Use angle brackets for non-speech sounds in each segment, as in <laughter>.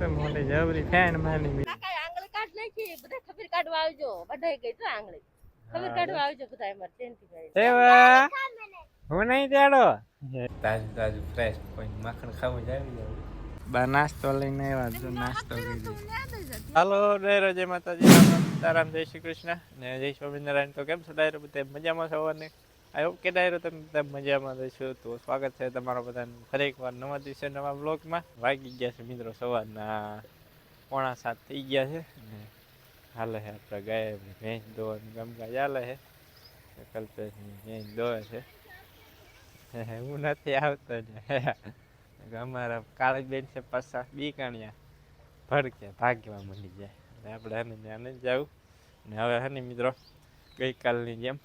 તો મોટી જબરી ફેન માની કાકા આંગળી કાઢ નાખી બધા ખબર કાઢવા આવજો. બધાય ગઈ તો આંગળી. ખબર કાઢવા આવજો બધા અમારે ટેન્ટી ભાઈ સેવા હું નહીં તેડો? તાજું તાજું ફ્રેશ કોઈ માખણ ખાવું જ આવી જાય. બા નાસ્તો લઈને આવ્યા જો નાસ્તો કરી હાલો ડેરો જય માતાજી. રામ જય શ્રી કૃષ્ણ. ને જય સ્વામિનારાયણ તો કેમ છો? ડાયરો બધા મજામાં છો? ને આઈ હોપ કે ડાયરો તમે બધા મજામાં રહેશો તો સ્વાગત છે તમારો બધાનું. ફરી એકવાર નવા દિવસે નવા બ્લોગમાં. વાગી ગયા છે મિત્રો સવારના પોણા સાત થઈ ગયા છે. ને હાલે છે આપણે ગાય ભેંસ દોવાનું કામકાજ હાલે છે. કલ્પેશની ભેંસ દોવે છે. હું નથી આવતો ને. અમારા કાળજ બેન છે પાછા બીકાણિયા. ભડકે, ભાગવા મળી જાય. એટલે આપણે ત્યાં જ જવું. ને હવે હને મિત્રો ગઈકાલની જેમ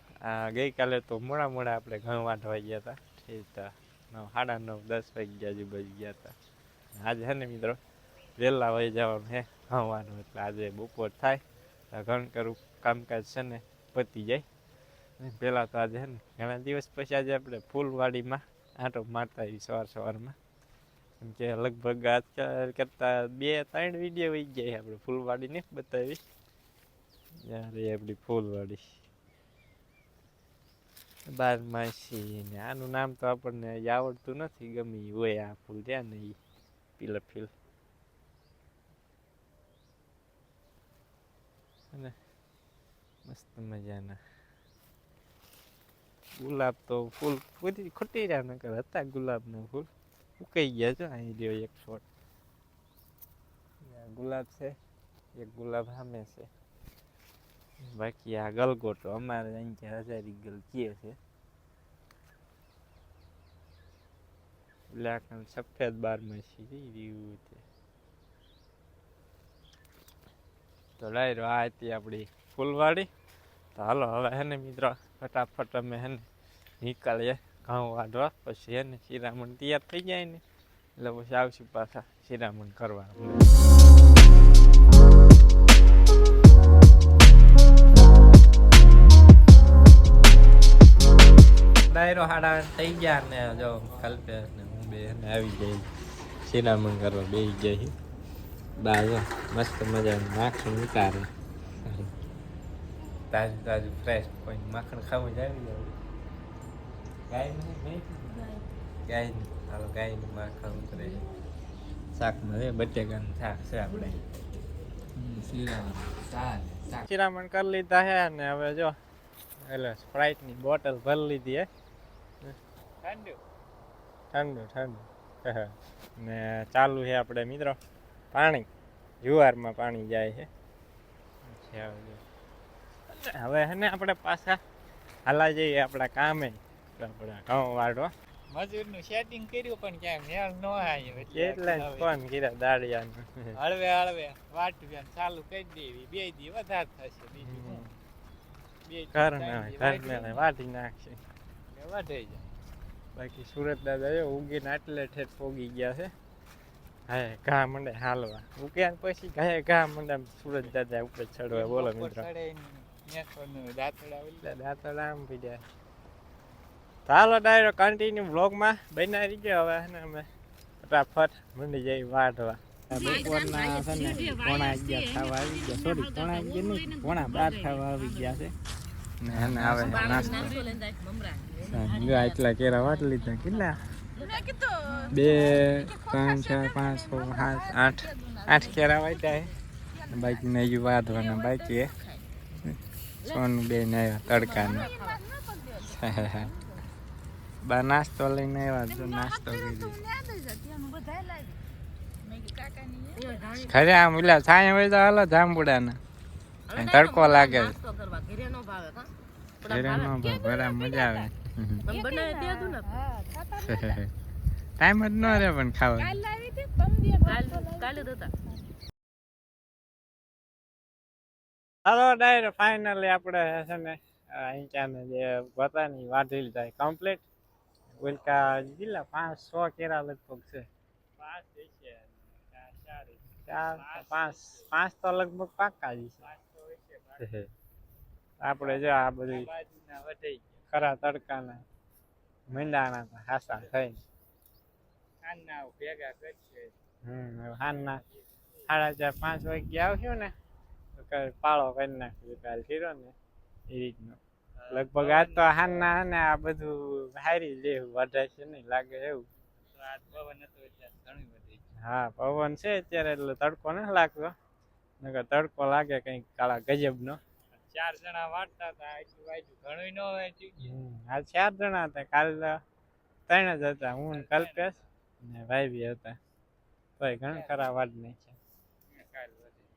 ગઈકાલે તો મોડા મોડા આપણે ઘણું વાઢવા ગયા હતા ઠીક હતા નવ, સાડા નવ, દસ વાગી વાગ્યા આજુબાજુ ગયા હતા આજે હે ને મિત્રો વહેલા વહી જવાનું હે ઘણવાનું એટલે આજે બપોર થાય. ઘણ કરું, કામકાજ છે ને પતી જાય. પહેલાં તો આજે હે ને ઘણા દિવસ પછી આજે આપણે ફૂલવાડીમાં આંટો મારતા આવી સવાર સવારમાં. કેમ કે લગભગ આજકાલ કરતાં બે, ત્રણ વીડિયો વહી ગયા આપણે ફૂલવાડીને બતાવી. બતાવી એ આપણી ફૂલવાડી. બારમાસી ને આનું નામ તો આપણને આવડતું નથી, ગમે હોય આ ફૂલ ત્યાં ને એ પીલા ફીલ. અને મસ્ત મજાના. ગુલાબ તો ફૂલ બધી ખોટી રહ્યા નકર હતા ગુલાબના ફૂલ. ઉકાઈ ગયા છો અહીં રહ્યો એક શોટ ગુલાબ છે, એક ગુલાબ સામે છે. બાકી આ ગલગોટો અમારે અહીં ત્યાં હજારી ગલ કીએ છે. બ્લેક અને સફેદ બારમાસી રહ્યું છે. તો ડાયરો આ હતી આપણી ફૂલવાડી. તો હાલો, હવે હે ને મિત્રો, ફટાફટ અમે હે ને નીકળીએ ઘઉં વાઢવા. પછી હે ને શિરામણ તૈયાર થઈ જાય ને. એટલે પછી આવશું પાછા શિરામણ કરવા. ડાયરો હાડા થઈ ગયા ને જો કલ્પે ને હું બે આવી ગઈ. શિરામણ કરવા બે ગઈ બા જો મસ્ત મજાનું માખણ ઉતારે. તાજું તાજું ફ્રેશ કોઈ માખણ ખાવું જ આવી જાય ગાય નહીં ગાય હાલો ગાયનું માખણ ઉતરે છે. શાકમાં છે બટેકાનું શાક છે આપણે. શિરામણ. કરી લીધા હે ને હવે જો, એટલે સ્પ્રાઇટની બોટલ ભરી લીધી હે. ઠંડુ. ઠંડુ ઠંડુ. ને ચાલુ છે આપણે મિત્રો પાણી. જુવારમાં પાણી જાય છે. હવે. હે ને આપણે પાછા હાલા જઈએ આપણા કામે. આપણે ઘઉં વાળવા મજૂરનું સેટિંગ કર્યું પણ ક્યાંય મેળ ન આવ્યો. એટલે ફોન કર્યા દાડિયાનું. હળવે હળવે. વાટવ્યા ચાલુ કરી દેવી. બે દી વધારે થશે બીજું ઘર વાટી નાખશે. એટલે જાય. બાકી સુરત દાદા એ ઉગીને આટલે ઠેઠ પોગી ગયા છે. હા ઘા મંડે હાલવા. ઉગ્યા પછી ઘાએ ઘા મંડે સુરત દાદા ઉપર ચડવા. બોલો મિત્રો. ચડે ને નેસોનું દાંતડા દાંતડા આમ પીડ્યા ચાલો ડાયરો કન્ટિન્યુ બ્લોગમાં બન્યા રહી ગયો હવે ને અમે. ફટાફટ મંડી જઈ વાઢવા. બપોરના છે ને પોણા અગિયાર ખાવા આવી ગયા. સોરી પોણા અગિયાર નહીં પોણા બાર ખાવા આવી ગયા છે. ને આવે નાસ્તો. આટલા કેરા વાટ લીધા, કેટલા? બે, ત્રણ, ચાર, પાંચ, છ, સાત, આઠ આઠ કેરા વાટ્યા બાકી ને હજુ વાઢવાના બાકી સોનું બે ને તડકાને. બા નાસ્તો લઈને આવ્યા જો નાસ્તો કરી ખરે આમ ઓલા છાયા હોય તો હાલો જાંબુડાના. તડકો લાગે ઘરે નો ભાવ બરાબર મજા આવે. બનાવી ને ટાઈમ <laughs> જ ન રહે પણ ખાવા કાલ કાલે દતા હાલો ડાયરેક્ટ ફાઇનલી આપણે છે ને અહીં ક્યાં જે પોતાની વાઢેલી થાય કમ્પ્લીટ ઉલકા કેટલા? પાંચ સો કેરા લગભગ છે. ચાર ચાર ચાર પાંચ પાંચ તો લગભગ પાકા જ તો છે <laughs> આપણે જો આ બધું ખરા તડકાના મીંડાણા હાસા થઈ હાનના ભેગા કરશે હમ હાનના સાડા ચાર પાંચ વાગે આવશું ને તો પાળો કરી નાખ્યો કાલ કર્યો ને એ રીતનો. લગભગ આજ તો હાનના ને આ બધું હારી લેવું વધારે છે નહીં લાગે એવું. તો આ પવન હતો ઘણી બધી. હા પવન છે અત્યારે એટલે તડકો નથી લાગતો. નકર તડકો લાગે કંઈક કાળા ગજબનો. ચાર જણા વાંચતા હતા આજુ બાજુ ઘણું ન વાંચ્યું આ ચાર જણા હતા. કાલ ત્રણ જ હતા. હું ને કલ્પેશ ને ભાઈ બી હતા. તોય ઘણા ખરા વાત નહીં છે. કાલ બધી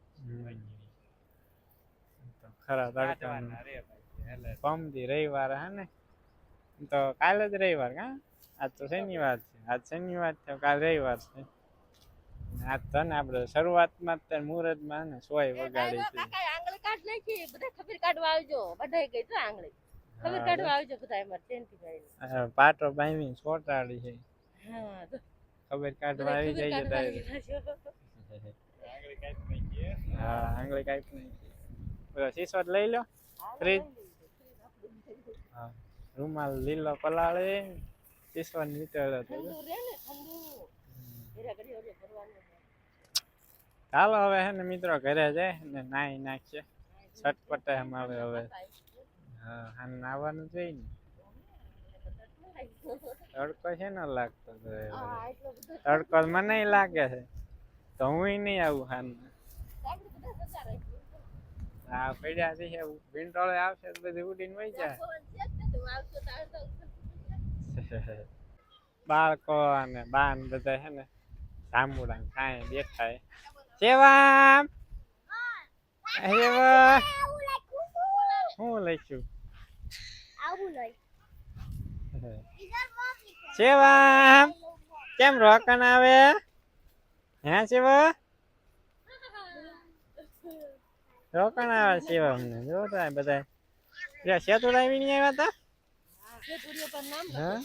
તો ખરા તડકા વાંચવાના રે ભાઈ એટલે પમદી રવિવાર હે ને? તો કાલે જ રવિવાર કા? આજ તો શનિવાર છે. આજ શનિવાર છે કાલ રવિવાર છે. આજ તો ને આપણે શરૂઆતમાં જ તે મુહૂર્તમાં ને સોય વગાડી છે. આંગળી કાઢ નાખી બધા ખબર કાઢવા આવજો. બધાય ગઈ તો આંગળી. ખબર કાઢવા આવજો બધા એમાં ટેન્ટી ભાઈ પાટો બાઈમી છોટાડી છે. હા ખબર કાઢવા આવી. આગળ કાંઈક હા આંગળી કાઢ નાખી બોલો શીશો લઈ લો. ફ્રીજ. હા રૂમાલ લીલો પલાળે. શીશો નીચળ ઠંડુ રે ને ઠંડુ. ઘરે ઘડી ઓલે ભરવાનું. ચાલો હવે હે ને મિત્રો ઘરે જાય ને નાઈ નાખીએ. છટપટે અમારે હવે. હા નાવાનું જોઈએ ને. તડકો છે ને લાગતો તડકો મને લાગે છે. તો હું નહીં આવું રહીશું હા, પડ્યા છે ભીંડોળે આવશે તો બધી ઉડીને વહી જાય. જ. બાળકો અને બાન બધા છે ને જાંબુડા કાંઈ દેખાય સેવામ સેવા હું લઈશું? સેવામ કેમ રોકણ આવે? હે સેવા? રોકણ આવે સેવા અમને. જોતા બધા. પેલા સેતુડા આવી નહીં આવ્યા તા? જે હા?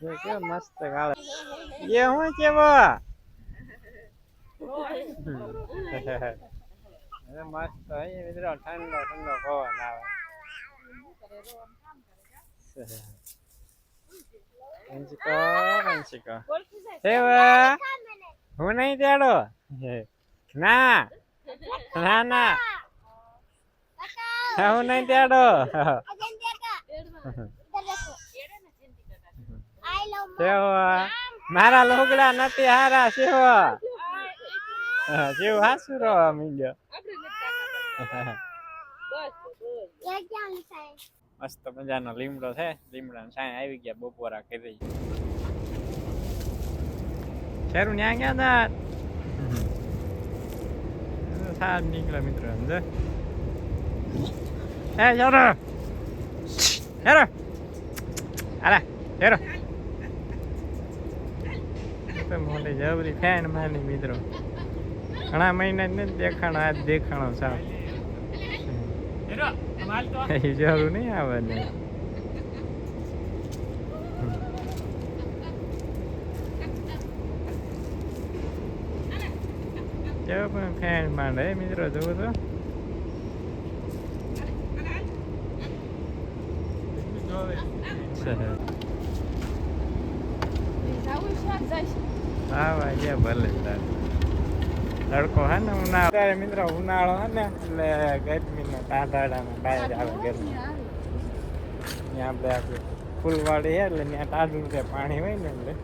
જો કેવો મસ્ત કાળો એ હું કેવો અરે મસ્ત ઠંડો ઠંડો પવન આવે અંશિકો અંશિકો હું નહીં તેડો ના ના ના હું નહીં તેડો સેવા મારા લોગડા નથી હારા સેવા જેવું હાસું રહો મીંડ્યો <laughs> મસ્ત મજાનો લીમડો છે. લીમડા સાંય આવી ગયા બપોરા કરી. શેરું ન્યા ગયા તા? સાહેબ નીકળે મિત્રો સમજે હે શેરો હેરો. અરે હેરો. મોટી જબરી ફેન માની મિત્રો? ઘણા મહિના જ નથી દેખાણો આજ દેખાણો સાવ જરૂર નહીં આવે ને. કેવો પણ ફેન માંડે મિત્રો જોવો તો. હા ભાઈ ભલે તાર તડકો હે ને ઉનાળો. અત્યારે મિત્રો ઉનાળો હે ને એટલે ગરમીનો ટાઢાડામાં બહાર આવે ગરમી. ત્યાં આપણે આપણે ફૂલવાડી હે એટલે ત્યાં ટાઢું છે પાણી હોય ને એટલે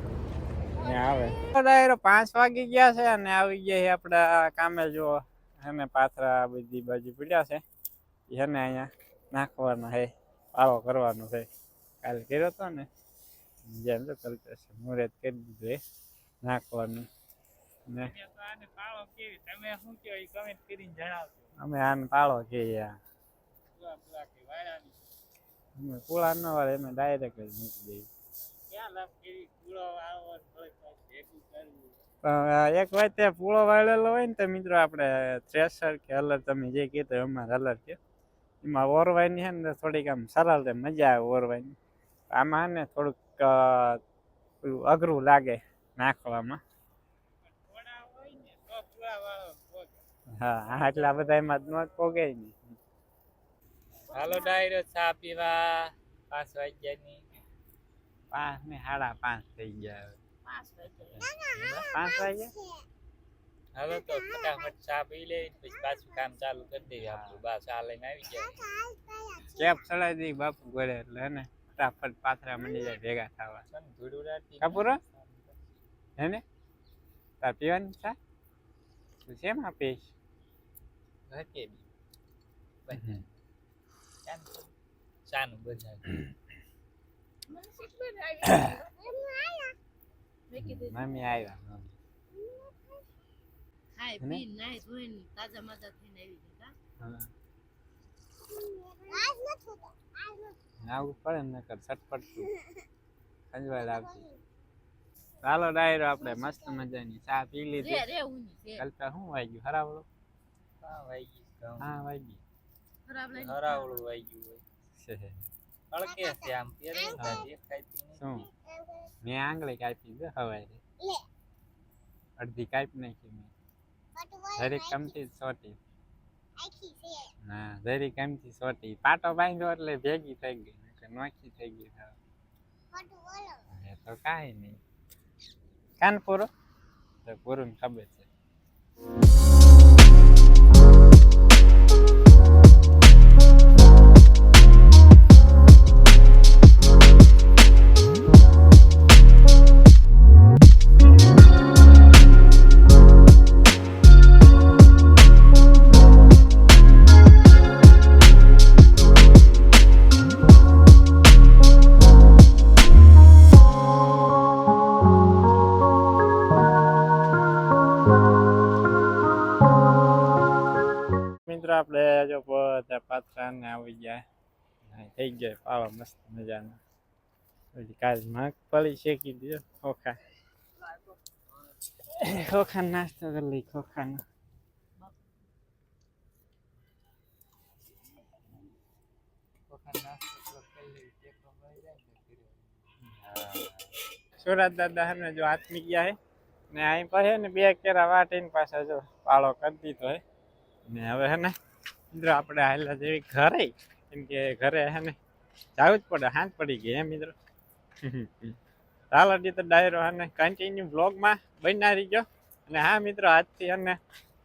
ત્યાં આવે. ડાયરો પાંચ વાગી ગયા છે અને આવી ગયા છે આપણા કામે જો એને પાથરા બધી બાજુ પીડ્યા છે. એને અહીંયા નાખવાના છે પાળો કરવાનો છે. કાલે કર્યો હતો ને જેમ તો છે મુહૂર્ત કરી દીધું એ નાખવાનું. ને? તો આને પાળો કેવી? તમે શું કહો એ કમેન્ટ કરીને જણાવજો. અમે આને પાળો કહીએ આ. પૂરા પૂરા કે વાયરાની અમે કુળા ન વાળે અમે ડાયરેક્ટ જ મૂકી દઈએ. ક્યાં લાભ કેવી? પૂળો આવો ભેગું કરવું એક વાત તે પૂળો વાળેલો હોય ને તો મિત્રો આપણે થ્રેસર કે હલર તમે જે કીધું અમારે હલર કે એમાં ઓરવાની છે ને થોડીક આમ સરળ રહે મજા આવે ઓરવાની. આમાં ને થોડુંક અઘરું લાગે નાખવામાં થોડા હોય ને તો પૂળા વાળો ભોગ હા હા બધા એમાં પોગે નહીં હાલો ડાયરો ચા પીવા. પાંચ વાગ્યાની. પાંચ ને સાડા પાંચ થઈ ગયા પાંચ વાગ્યા. હવે તો ફટાફટ ચા પી લે પછી પાછું કામ ચાલુ કરી દઈએ આપણું. બા ચા લઈને આવી જાય કેપ ચડાવી દઈ બાપુ ઘરે એટલે ને? ફટાફટ પાથરા મંડી જાય ભેગા થવા. કાપુરો? હે ને? તાર પીવાની ચા? તું ઘટે બી બસ ચાન કીધું મમ્મી આવ્યા ને? પી નાઈ ધોઈને તાજા માજા થઈને આવી ગયા હા. આવું પડે ને નકર સટપટતું ખંજવાળ આવતી ચાલો ડાયરો આપણે મસ્ત મજાની ચા પી લીધી. રે ઊની છે કલ્પા શું વાગ્યું? હરાવળો હા વાઈ ગયું હા વાગ્યું. લાગી હરાવળું વાઈ ગયું હોય. છે. અળકે છે. આમ પેરે હા. દેખાતી શું નથી. મેં આંગળી કાપી દે હવારે. અડધી કાપી નાખી મેં. જરીક કમતી સોટી. હા જરીક કમથી સોટી. પાટો બાંધ્યો એટલે ભેગી થઈ ગઈ નોખી થઈ ગઈ હાવ. તો કાંઈ નહીં. કાન પૂરો તો પૂરું ખબર આવી ગયા અને થઈ ગયા પાવા મસ્ત મજાના પછી કાલ મગફળી શેકી દો ખોખા ખોખા નાસ્તો કરી લઈ ખોખાનો વખત નાસ્તો થોડોક કરી લઈએ, ટેકો મળી જાય ને તો ઘરે. સુરત દાદા હે ને જો આત્મી ગયા હે ને અહીં પર હે ને બે કેરા વાટીને પાછા જો પાળો કરી દીધો હે ને હવે હે ને મિત્રો, આપણે હાલા જેવી ઘરે. કેમ કે ઘરે હે ને, જવું જ પડે હાથ પડી ગઈ હે મિત્રો. ચાલો દી તો ડાયરો હે ને કન્ટિન્યુ બ્લોગમાં બન્યા રહીજો. અને હા મિત્રો, આજથી હે ને,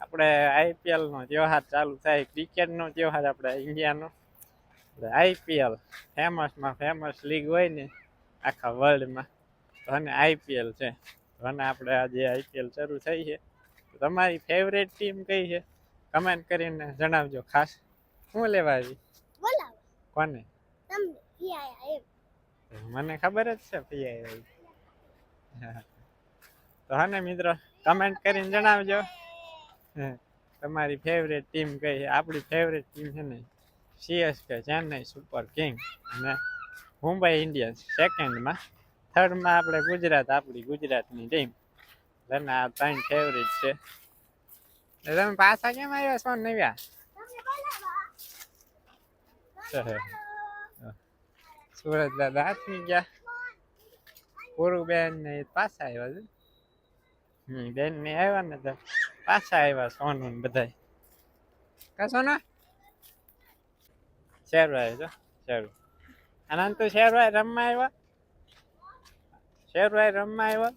આપણે આઈપીએલનો તહેવાર ચાલુ થાય, ક્રિકેટનો ત્યોહાર આપણે ઇન્ડિયાનો. આઈપીએલ ફેમસમાં ફેમસ લીગ હોય ને, આખા વર્લ્ડમાં તો અને આઈપીએલ છે. અને આપણે આજે આઈપીએલ શરૂ થઈ છે. તમારી ફેવરેટ ટીમ કઈ છે? કમેન્ટ કરીને જણાવજો ખાસ. શું લેવા આવી? કોને? મને ખબર જ છે પીઆઈ તો હા મિત્રો કમેન્ટ કરીને જણાવજો. તમારી ફેવરેટ ટીમ કઈ છે? આપણી ફેવરેટ ટીમ છે ને સીએસકે ચેન્નઈ સુપર કિંગ અને મુંબઈ ઇન્ડિયન્સ સેકન્ડમાં થર્ડમાં આપણે ગુજરાત આપણી ગુજરાતની ટીમ એટલે આ ત્રણ ફેવરેટ છે. તમે પાછા કેમ આવ્યા છો નવ્યા? સુરત દાદા હાથમી ગયા. પૂરું બેન ને પાછા આવ્યા છે. હમ બેન ને આવ્યા ને તો પાછા આવ્યા સોનું ને બધા કા સોના? શેરભાઈ જો શેરુ આનંદ તો શેરભાઈ રમવા આવ્યા? શેરભાઈ રમવા આવ્યા?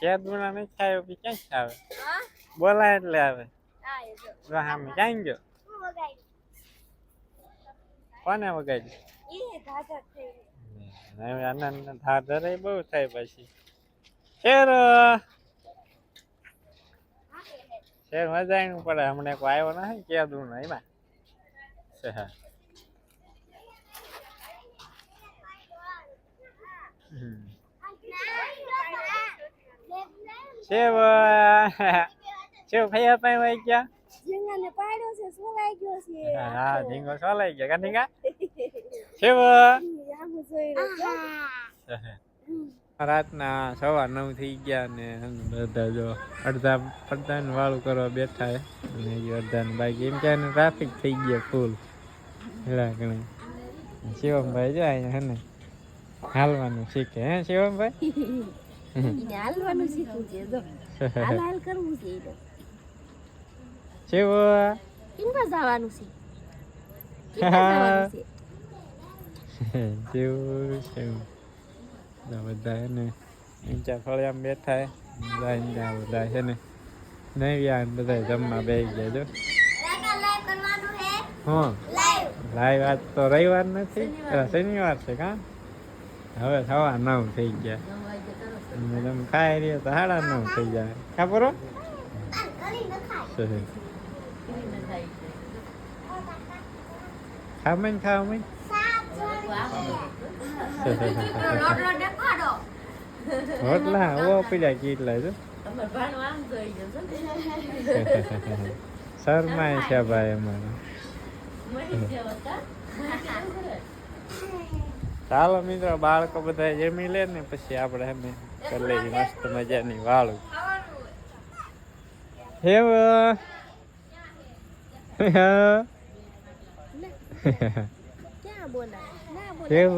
ક્યાં દુના નહીં થાય બી ક્યાં આવે બોલાય એટલે આવે સામે ક્યાં ગયો? કોને વગાડ્યું? હવે આનંદ ધાર ધરે બહુ થાય પછી. શેર શેર મજાનું પડે. હમણાં કોઈ આવ્યો નથી ક્યાં દૂર એમાં હમ. શેવ શેવ ફૈયા પાસે વહી ગયા? ઝીંગાને પાડ્યો છે સોલાઈ ગયો છે હા ઢીંગો સોલાઈ ગયા. કા? <laughs> ઢીંગા શેવ રાતના સવા નવ થઈ ગયા ને બધા જો અડધા અડધા વાળું કરવા બેઠા અને હજી અડધા ને બાકી. એમ કે ટ્રાફિક થઈ ગયા ફૂલ હેલા ગણે શિવમભાઈ જો અહીંયા હે ને હાલવાનું શીખે. હે શિવમભાઈ? <laughs> એને હાલવાનું શીખવું છે જો. <laughs> હાલ હાલ કરવું છે એને શિવ કિંમત જવાનું છે? કિંમત છે? <laughs> શિવ શિવ બધા ને ઊંચા ફળિયામાં બેઠા હે. બધા ત્યાં બધા છે ને. નવ્યા ને બધા જમવા બેસી ગયા જો. હા. લાઈવ આજ તો રવિવાર નથી. શનિવાર છે કા? હવે સવા નવ થઈ ગયા. તમે ખાઈ રહ્યા તો નવ થઈ જાય. ખબર ખામે ને ખાવા મેં રોટલા ઓ પીડા કેટલા જો શરમાય છે ભાઈ અમારે. ચાલો મિત્રો બાળકો બધા જમી લે ને પછી આપણે કરી મસ્ત મજાની વાળું. Have <laughs> have